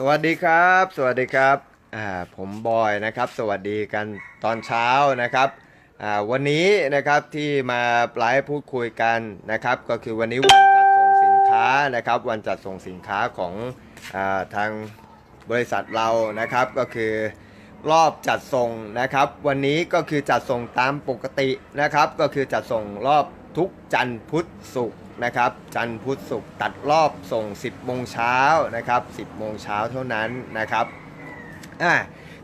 สวัสดีครับ สวัสดีครับอ่าผมบอยนะครับ สวัสดีกันตอนเช้านะครับอ่าวันนี้นะครับที่มาไลฟ์พูดคุยกันนะครับ ก็คือวันนี้วันจัดส่งสินค้านะครับ วันจัดส่งสินค้าของอาทางบริษัทเรานะครับ ก็คือรอบจัดส่งนะครับ วันนี้ก็คือจัดส่งตามปกตินะครับ ก็คือจัดส่งรอบทุกจันทร์พุธศุกร์ นะครับ จันทร์พุธศุกร์ตัดรอบส่ง 10โมงเช้านะครับ10โมงเช้าเท่านั้นนะครับอ่า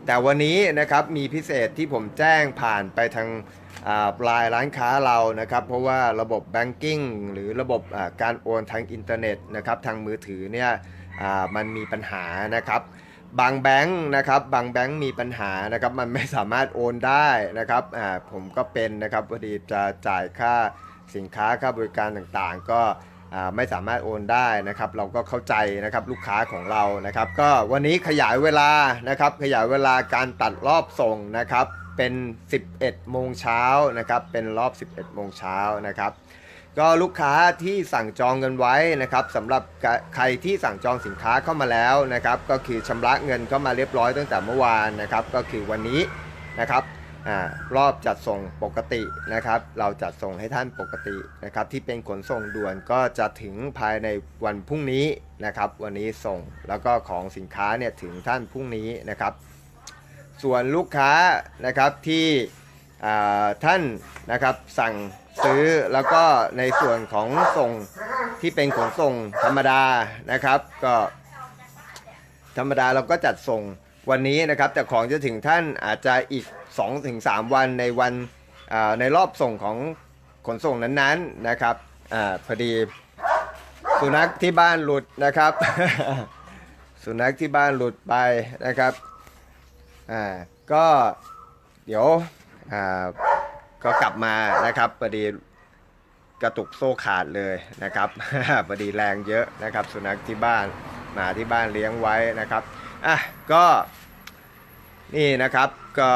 แต่วันนี้นะครับมีพิเศษที่ผมแจ้งผ่านไปทางปลายร้านค้าเรานะครับ เพราะว่าระบบแบงกิ้งหรือระบบการโอนทางอินเทอร์เน็ตนะครับทางมือถือเนี่ยมันมีปัญหานะครับ บางแบงค์นะครับบางแบงค์มีปัญหานะครับมันไม่สามารถโอนได้นะครับผมก็เป็นนะครับพอดีจะจ่ายค่า สินค้าค่าบริการต่างๆ ก็ไม่สามารถโอนได้นะครับ เราก็เข้าใจนะครับลูกค้าของเรานะครับ ก็วันนี้ขยายเวลานะครับ ขยายเวลาการตัดรอบส่งนะครับ เป็น 11 โมงเช้านะครับ เป็นรอบ 11 โมงเช้านะครับ ก็ลูกค้าที่สั่งจองกันไว้นะครับสำหรับใครที่สั่งจองสินค้าเข้ามาแล้วนะครับ ก็คือชำระเงินเข้ามาเรียบร้อยตั้งแต่เมื่อวานนะครับ ก็คือวันนี้นะครับ รอบจัดส่งปกตินะครับ เราจัดส่งให้ท่านปกตินะครับ ที่เป็นขนส่งด่วนก็จะถึงภายในวันพรุ่งนี้นะครับ วันนี้ส่งแล้วก็ของสินค้าเนี่ยถึงท่านพรุ่งนี้นะครับ ส่วนลูกค้านะครับที่ท่านนะครับสั่งซื้อแล้วก็ในส่วนของส่งที่เป็นขนส่งธรรมดานะครับ ก็ธรรมดาเราก็จัดส่ง วันนี้นะครับ แต่ของจะถึงท่านอาจจะอีก 2-3 วันในวันในรอบส่งของขนส่งนั้นๆนะครับอพอดีสุนัขที่บ้านหลุดนะครับ สุนัขที่บ้านหลุดไปนะครับอ่าก็เดี๋ยวอ่าก็กลับมานะครับพอดีกระตุกโซ่ขาดเลยนะครับพอดีแรงเยอะนะครับ สุนัขที่บ้านหมาที่บ้านเลี้ยงไว้นะครับ อะก็นี่นะครับก็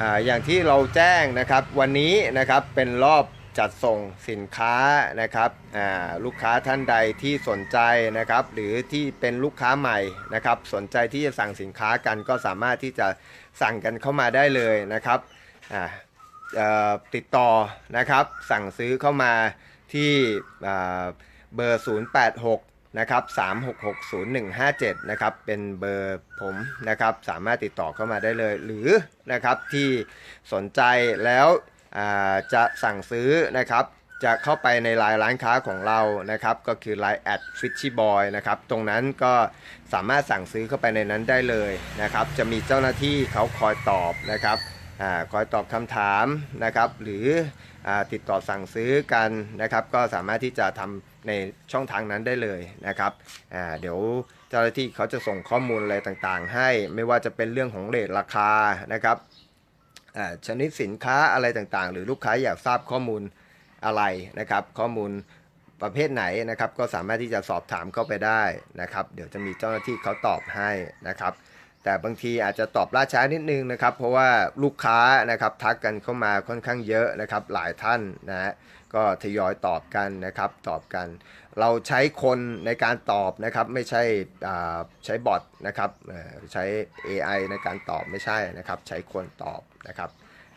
ออย่างที่เราแจ้งนะครับวันนี้นะครับเป็นรอบจัดส่งสินค้านะครับอ่าลูกค้าท่านใดที่สนใจนะครับหรือที่เป็นลูกค้าใหม่นะครับสนใจที่จะสั่งสินค้ากันก็สามารถที่จะสั่งกันเข้ามาได้เลยนะครับอ่าติดต่อนะครับสั่งซื้อเข้ามาที่เบอร์ 086 นะครับ3660157นะครับเป็นเบอร์ผมนะครับสามารถติดต่อเข้ามาได้เลย หรือนะครับที่สนใจแล้วจะสั่งซื้อนะครับจะเข้าไปในไลน์ร้านค้าของเรานะครับก็คือ Line แอด Fishy Boy นะครับตรงนั้นก็สามารถสั่งซื้อเข้าไปในนั้นได้เลยนะครับจะมีเจ้าหน้าที่เขาคอยตอบนะครับอคอยตอบคำถามนะครับหรืออติดต่อสั่งซื้อกันนะครับก็สามารถที่จะทำ ในช่องทางนั้นได้เลยนะครับอ่าเดี๋ยวเจ้าหน้าที่เขาจะส่งข้อมูลอะไรต่างๆ ให้ไม่ว่าจะเป็นเรื่องของเรทราคานะครับอ่าชนิดสินค้าอะไรต่างๆ หรือลูกค้าอยากทราบข้อมูลอะไรนะครับ ข้อมูลประเภทไหนนะครับ ก็สามารถที่จะสอบถามเข้าไปได้นะครับ เดี๋ยวจะมีเจ้าหน้าที่เขาตอบให้นะครับ แต่บางทีอาจจะตอบล่าช้านิดนึงนะครับ เพราะว่าลูกค้านะครับทักกันเข้ามาค่อนข้างเยอะนะครับ หลายท่านนะฮะก็ทยอยตอบกันนะครับ ตอบกัน เราใช้คนในการตอบนะครับ ไม่ใช่ใช้บอทนะครับใช้ AI ในการตอบไม่ใช่นะครับ ใช้คนตอบนะครับ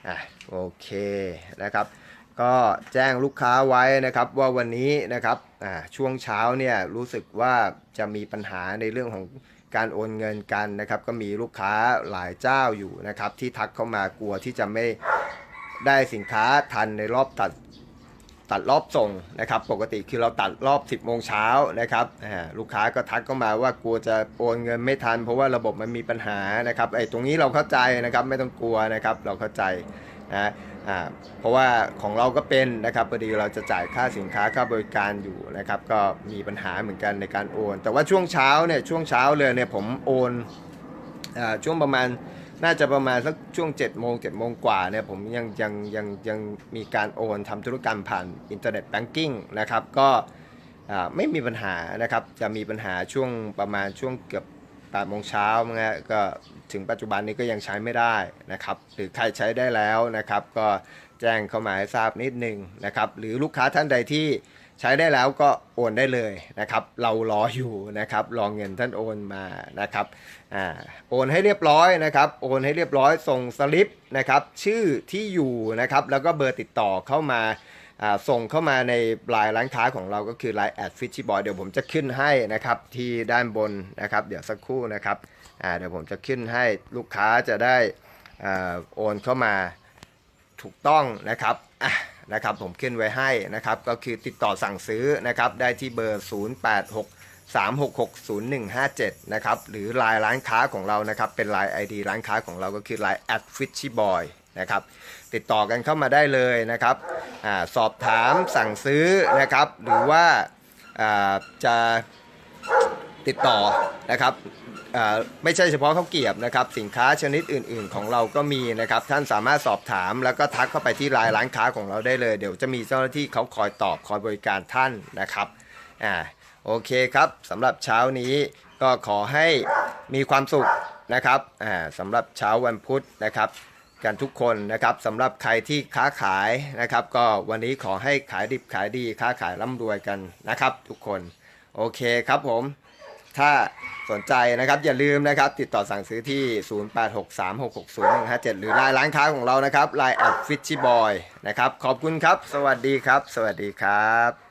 อะโอเคนะครับ ก็แจ้งลูกค้าไว้นะครับว่าวันนี้นะครับช่วงเช้าเนี่ยรู้สึกว่าจะมีปัญหาในเรื่องของ การโอนเงินกันนะครับ ก็มีลูกค้าหลายเจ้าอยู่นะครับ ที่ทักเข้ามากลัวที่จะไม่ได้สินค้าทันในรอบตัดตัดรอบส่งนะครับ ปกติคือเราตัดรอบ 10โมงเช้านะครับลูกค้าก็ทักเข้ามาว่ากลัวจะโอนเงินไม่ทัน เพราะว่าระบบมันมีปัญหานะครับไอ้ตรงนี้เราเข้าใจนะครับ ไม่ต้องกลัวนะครับ เราเข้าใจนะ อ่าเพราะว่าของเราก็เป็นนะครับพอดีเราจะจ่ายค่าสินค้าค่าบริการอยู่นะครับก็มีปัญหาเหมือนกันในการโอน แต่ว่าช่วงเช้าเนี่ยช่วงเช้าเลยเนี่ยผมโอนอ่าช่วงประมาณน่าจะประมาณสักช่วง7จ็ดโมงเจ็ดโมงกว่าเนี่ยผมยังยังยังยังมีการโอนทำธุรกรรมผ่านอินเทอร์เน็ตแบงกิ้งนะครับก็ไม่มีปัญหานะครับจะมีปัญหาช่วงประมาณช่วงเกือบแปดโมงเช้านะฮะก็ ถึงปัจจุบันนี้ก็ยังใช้ไม่ได้นะครับ หรือใครใช้ได้แล้วนะครับ ก็แจ้งเข้ามาให้ทราบนิดนึงนะครับ หรือลูกค้าท่านใดที่ใช้ได้แล้วก็โอนได้เลยนะครับ เรารออยู่นะครับ รอเงินท่านโอนมานะครับอ่าโอนให้เรียบร้อยนะครับ โอนให้เรียบร้อยส่งสลิปนะครับ ชื่อที่อยู่นะครับ แล้วก็เบอร์ติดต่อเข้ามาอ่า ส่งเข้ามาในลายร้านค้าของเราก็คือ Line แอดฟิชชี่บอยเดี๋ยวผมจะขึ้นให้นะครับที่ด้านบนนะครับ เดี๋ยวสักครู่นะครับเดี๋ยวผมจะขึ้นให้ลูกค้าจะได้อโอนเข้ามาถูกต้องนะครับะนะครับผมขึ้นไว้ให้นะครับก็คือติดต่อสั่งซื้อนะครับได้ที่เบอร์ 086 366 0157 นะครับ หรือ Line ร้านค้าของเรานะครับ เป็น Line ID ร้านค้าของเราก็คือ Line at fishy boy นะครับ ติดต่อกันเข้ามาได้เลยนะครับอสอบถามสั่งซื้อนะครับ หรือว่าจะติดต่อนะครับไม่ใช่เฉพาะข้าวเกียบนะครับ สินค้าชนิดอื่น ๆ ของเราก็มีนะครับ ท่านสามารถสอบถามแล้วก็ทักเข้าไปที่ไลน์ร้านค้าของเราได้เลย เดี๋ยวจะมีเจ้าหน้าที่เขาคอยตอบคอยบริการท่านนะครับอ่าโอเคครับสำหรับเช้านี้ก็ขอให้มีความสุขนะครับอ่าสำหรับเช้าวันพุธนะครับ กันทุกคนนะครับสำหรับใครที่ค้าขายนะครับ ก็วันนี้ขอให้ขายดิบขายดีค้าขายร่ำรวยกันนะครับ ทุกคนโอเคครับผม ถ้าสนใจนะครับอย่าลืมนะครับ ติดต่อสั่งซื้อที่ 0863660157 หรือไลน์ร้านค้าของเรานะครับไลน์แอดฟิชชี่บอยนะครับ ขอบคุณครับ สวัสดีครับ สวัสดีครับ